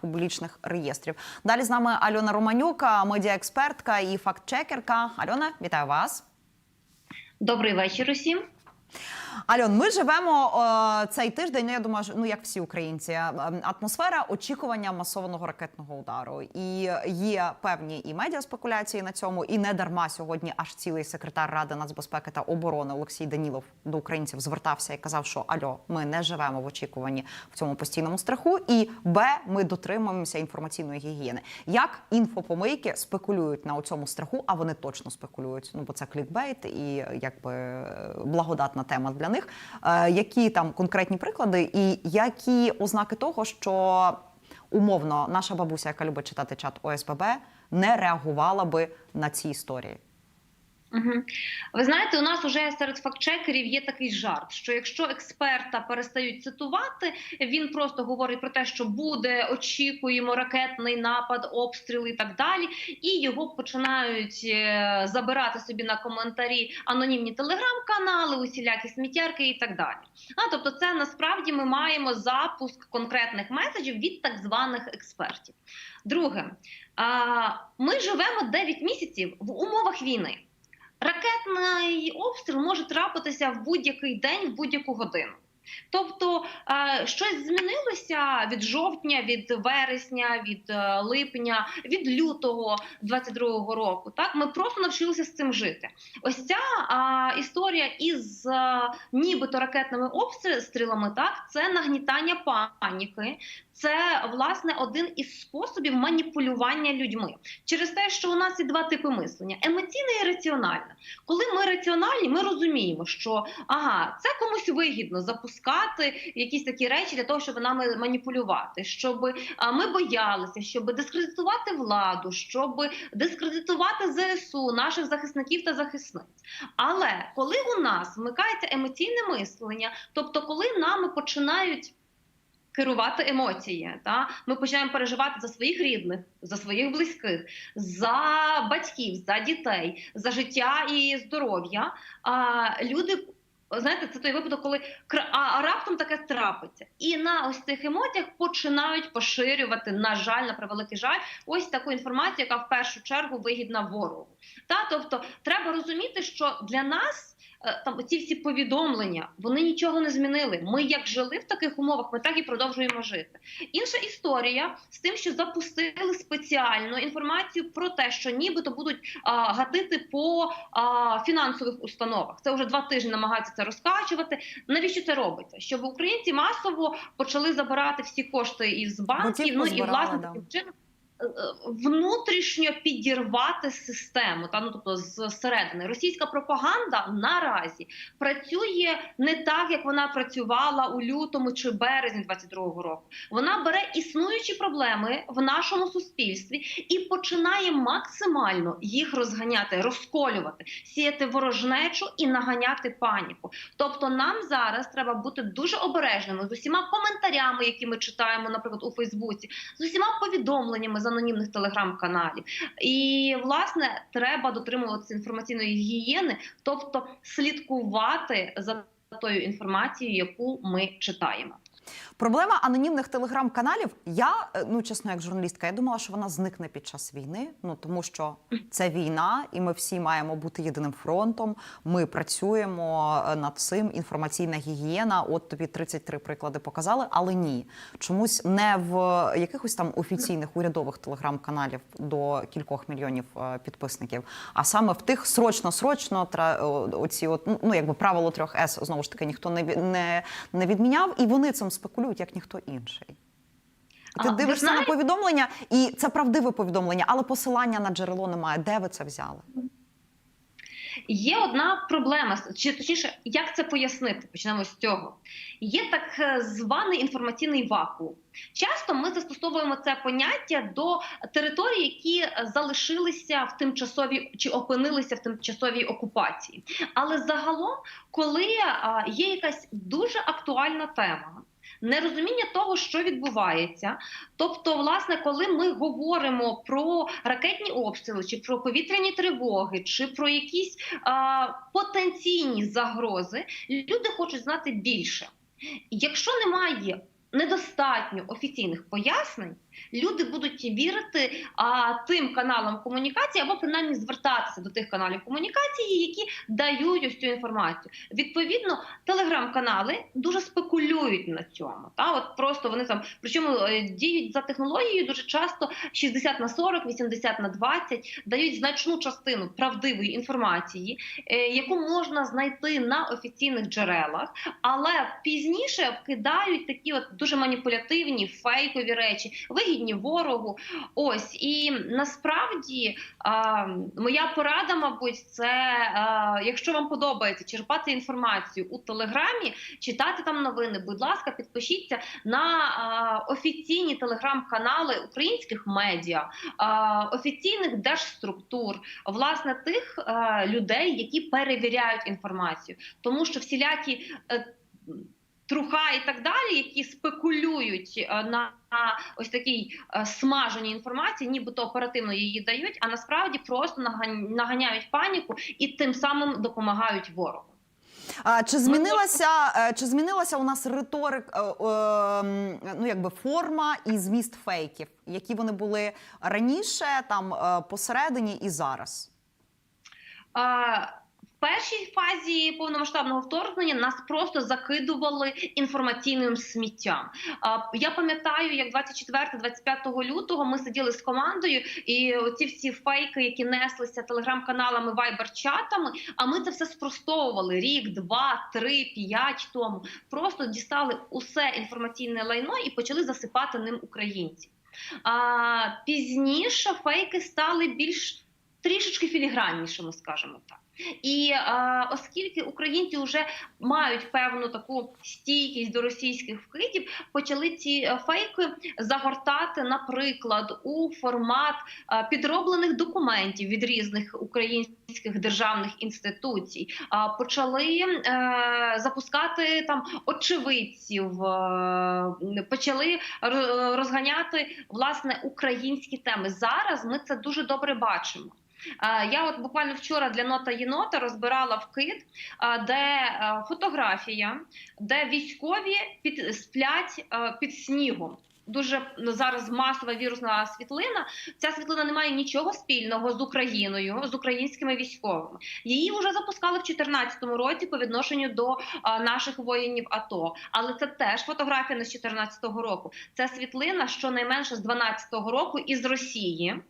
публічних реєстрів. Далі з нами Альона Романюк, медіаекспертка і фактчекерка. Альона, вітаю вас. Добрий вечір усім. Альон, ми живемо е, цей тиждень. Ну я думаю, ну як всі українці, е, атмосфера очікування масованого ракетного удару. І є певні і медіаспекуляції на цьому, і не дарма сьогодні аж цілий секретар ради нацбезпеки та оборони Олексій Данілов до українців звертався і казав, що альо, ми не живемо в очікуванні в цьому постійному страху. І б, ми дотримуємося інформаційної гігієни. Як інфопомийки спекулюють на цьому страху, а вони точно спекулюють. Ну бо це клікбейт і якби благодатна тема для них. Е, які там конкретні приклади, і які ознаки того, що умовно наша бабуся, яка любить читати чат ОСББ, не реагувала би на ці історії? Угу. Ви знаєте, у нас уже серед фактчекерів є такий жарт, що якщо експерта перестають цитувати, він просто говорить про те, що буде, очікуємо ракетний напад, обстріл і так далі, і його починають е, забирати собі на коментарі анонімні телеграм-канали, усілякі сміттярки і так далі. А тобто, це насправді ми маємо запуск конкретних меседжів від так званих експертів. Друге, ми живемо 9 місяців в умовах війни. Ракетний обстріл може трапитися в будь-який день, в будь-яку годину. Тобто е, щось змінилося від жовтня, від вересня, від е, липня, від лютого 22-го року. Так ми просто навчилися з цим жити. Ось ця е, історія із е, нібито ракетними обстрілами, так це нагнітання паніки. Це власне один із способів маніпулювання людьми через те, що у нас є два типи мислення: емоційне і раціональне. Коли ми раціональні, ми розуміємо, що ага, це комусь вигідно запускати якісь такі речі для того, щоб нами маніпулювати, щоб ми боялися, щоб дискредитувати владу, щоб дискредитувати ЗСУ, наших захисників та захисниць. Але коли у нас вмикається емоційне мислення, тобто коли нами починають керувати емоції. Та ми починаємо переживати за своїх рідних, за своїх близьких, за батьків, за дітей, за життя і здоров'я. А люди. Знаєте, це той випадок, коли а раптом таке трапиться, і на ось цих емоціях починають поширювати, на жаль, на превеликий жаль, ось таку інформацію, яка в першу чергу вигідна ворогу. Та тобто, треба розуміти, що для нас там ці всі повідомлення вони нічого не змінили. Ми як жили в таких умовах, ми так і продовжуємо жити. Інша історія з тим, що запустили спеціальну інформацію про те, що нібито будуть а, гатити по а, фінансових установах. Це вже два тижні намагаються це розкачувати. Навіщо це робиться? Щоб українці масово почали забирати всі кошти із банків. Ну і власне таким чином. Внутрішньо підірвати систему, та ну тобто зсередини російська пропаганда наразі працює не так, як вона працювала у лютому чи березні 22-го року. Вона бере існуючі проблеми в нашому суспільстві і починає максимально їх розганяти, розколювати, сіяти ворожнечу і наганяти паніку. Тобто, нам зараз треба бути дуже обережними з усіма коментарями, які ми читаємо, наприклад, у Фейсбуці, з усіма повідомленнями анонімних телеграм-каналів. І власне треба дотримуватися інформаційної гігієни, тобто слідкувати за тою інформацією, яку ми читаємо. Проблема анонімних телеграм-каналів. Я ну чесно, як журналістка, я думала, що вона зникне під час війни. Ну тому що це війна, і ми всі маємо бути єдиним фронтом. Ми працюємо над цим. Інформаційна гігієна. От тобі 33 приклади показали, але ні, чомусь не в якихось там офіційних урядових телеграм-каналів до кількох мільйонів підписників, а саме в тих срочно-срочно оці от ну якби правило трьох С знову ж таки ніхто не не, не відміняв, і вони цим спекулюють як ніхто інший. Ти а, дивишся на повідомлення, і це правдиве повідомлення, але посилання на джерело немає. Де ви це взяли? Є одна проблема, чи точніше, як це пояснити? Почнемо з цього. Є так званий інформаційний вакуум. Часто ми застосовуємо це поняття до територій, які залишилися в тимчасовій чи опинилися в тимчасовій окупації. Але загалом, коли є якась дуже актуальна тема. Нерозуміння того, що відбувається, тобто, власне, коли ми говоримо про ракетні обстріли, чи про повітряні тривоги, чи про якісь а, потенційні загрози, люди хочуть знати більше. Якщо немає недостатньо офіційних пояснень, Люди будуть вірити а, тим каналам комунікації або принаймні звертатися до тих каналів комунікації, які дають ось цю інформацію. Відповідно, телеграм-канали дуже спекулюють на цьому. Та от просто вони там причому е, діють за технологією дуже часто 60 на 40, 80 на 20, дають значну частину правдивої інформації, е, яку можна знайти на офіційних джерелах, але пізніше вкидають такі от дуже маніпулятивні фейкові речі, вигідні ворогу. Ось і насправді а, моя порада, мабуть, це а, якщо вам подобається черпати інформацію у телеграмі, читати там новини. Будь ласка, підпишіться на а, офіційні телеграм-канали українських медіа, а, офіційних держструктур, власне, тих а, людей, які перевіряють інформацію, тому що всілякі. Труха і так далі, які спекулюють е, на ось такій е, смаженій інформації, нібито оперативно її дають, а насправді просто наганяють паніку і тим самим допомагають ворогу. А чи змінилася е, чи змінилася у нас риторик, ну якби форма і зміст фейків, які вони були раніше, там посередині і зараз? А, першій фазі повномасштабного вторгнення нас просто закидували інформаційним сміттям. Я пам'ятаю, як 24-25 лютого ми сиділи з командою, і ці всі фейки, які неслися телеграм-каналами, вайбер-чатами. А ми це все спростовували рік, два, три, п'ять тому. Просто дістали усе інформаційне лайно і почали засипати ним українців. Пізніше фейки стали більш трішечки філіграннішими, скажімо так. І е, оскільки українці вже мають певну таку стійкість до російських вкидів, почали ці е, фейки загортати, наприклад, у формат е, підроблених документів від різних українських державних інституцій. А почали е, запускати там очевидців, е, почали ро- розганяти власне українські теми. Зараз ми це дуже добре бачимо. Я от буквально вчора для нота єнота розбирала вкид, де фотографія, де військові під сплять під снігом. Дуже зараз масова вірусна світлина. Ця світлина не має нічого спільного з Україною, з українськими військовими. Її вже запускали в 2014 році по відношенню до а, наших воїнів АТО. Але це теж фотографія не з 2014 року. Це світлина щонайменше з 2012 року із Росії.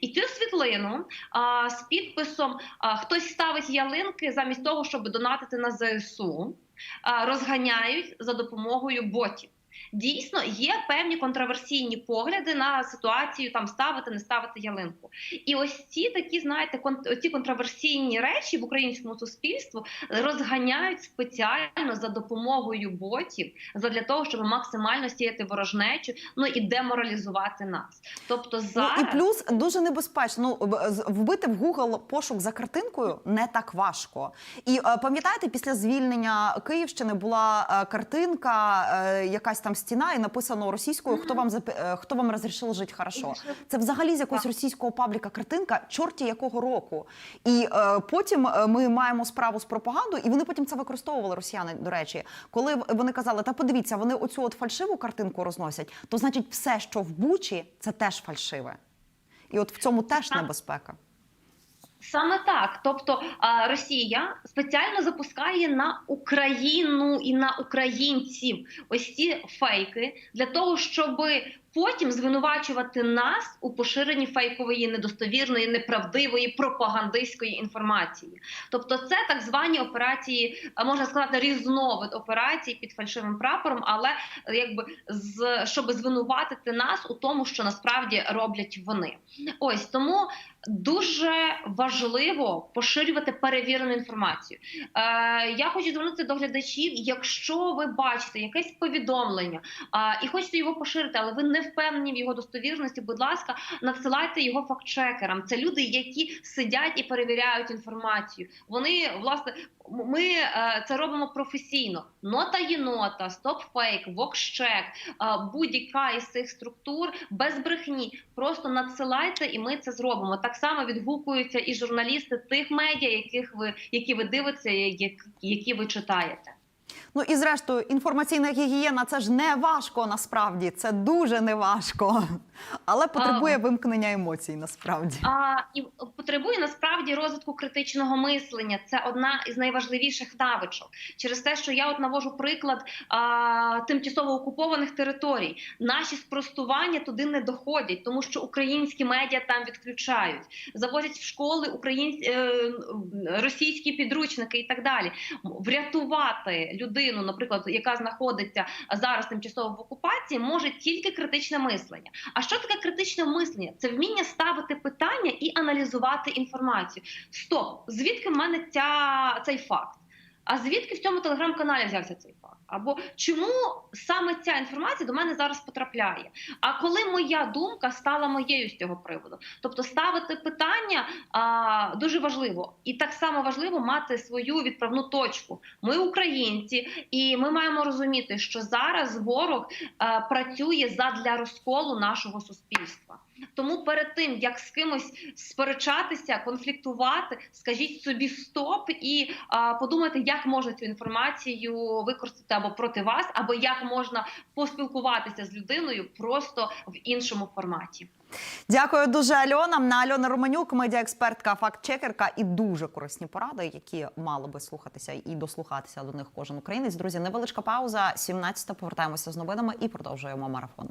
І цю світлину а, з підписом а, хтось ставить ялинки замість того, щоб донатити на ЗСУ, а, розганяють за допомогою ботів. Дійсно, є певні контроверсійні погляди на ситуацію там ставити, не ставити ялинку. І ось ці такі, знаєте, ці контроверсійні речі в українському суспільству розганяють спеціально за допомогою ботів, задля того, щоб максимально сіяти ворожнечу, ну і деморалізувати нас. Тобто зараз Ну і плюс дуже небезпечно. Ну вбити в Google пошук за картинкою не так важко. І е, пам'ятаєте, після звільнення Київщини була е, картинка, е, якась там стіна, і написано російською: хто вам е, хто вам розрішив жити хорошо. Це взагалі з якогось російського пабліка картинка, чорті якого року. І е, потім е, ми маємо справу з пропагандою, і вони потім це використовували росіяни. До речі, коли вони казали, та подивіться, вони оцю от фальшиву картинку розносять, то значить, все, що в Бучі, це теж фальшиве. І от в цьому теж небезпека. Саме так, тобто Росія спеціально запускає на Україну і на українців ось ці фейки для того, щоб потім звинувачувати нас у поширенні фейкової, недостовірної, неправдивої пропагандистської інформації. Тобто, це так звані операції, можна сказати, різновид операцій під фальшивим прапором, але е, якби з щоб звинуватити нас у тому, що насправді роблять вони. Ось тому дуже важливо поширювати перевірену інформацію. Е, я хочу звернутися до глядачів. Якщо ви бачите якесь повідомлення е, і хочете його поширити, але ви не впевнені в його достовірності, будь ласка, надсилайте його фактчекерам. Це люди, які сидять і перевіряють інформацію. Вони власне. Ми е, це робимо професійно. Нота єнота, стопфейк, вокщек, е, будь-яка із цих структур без брехні. Просто надсилайте, і ми це зробимо. Так само відгукуються і журналісти тих медіа, яких ви які ви дивитеся, як- які ви читаєте. Ну і зрештою, інформаційна гігієна це ж не важко насправді. Це дуже не важко, але потребує вимкнення емоцій. Насправді. А і потребує насправді розвитку критичного мислення. Це одна із найважливіших навичок. Через те, що я от навожу приклад а, тимчасово окупованих територій. Наші спростування туди не доходять, тому що українські медіа там відключають, завозять в школи українські е, російські підручники і так далі. Врятувати людину, наприклад, яка знаходиться зараз тимчасово в окупації, може тільки критичне мислення. А що таке критичне мислення? Це вміння ставити питання і аналізувати інформацію. Стоп, звідки в мене ця, цей факт? А звідки в цьому телеграм-каналі взявся цей факт? Або чому саме ця інформація до мене зараз потрапляє? А коли моя думка стала моєю з цього приводу? Тобто ставити питання а, дуже важливо, і так само важливо мати свою відправну точку. Ми українці, і ми маємо розуміти, що зараз ворог а, працює задля розколу нашого суспільства. Тому перед тим як з кимось сперечатися, конфліктувати, скажіть собі стоп і а, подумайте, як можна цю інформацію використати або проти вас, або як можна поспілкуватися з людиною просто в іншому форматі. Дякую дуже, Альона. На Альона Романюк, медіаекспертка, фактчекерка і дуже корисні поради, які мали би слухатися і дослухатися до них кожен українець. Друзі, невеличка пауза. 17 повертаємося з новинами і продовжуємо марафон.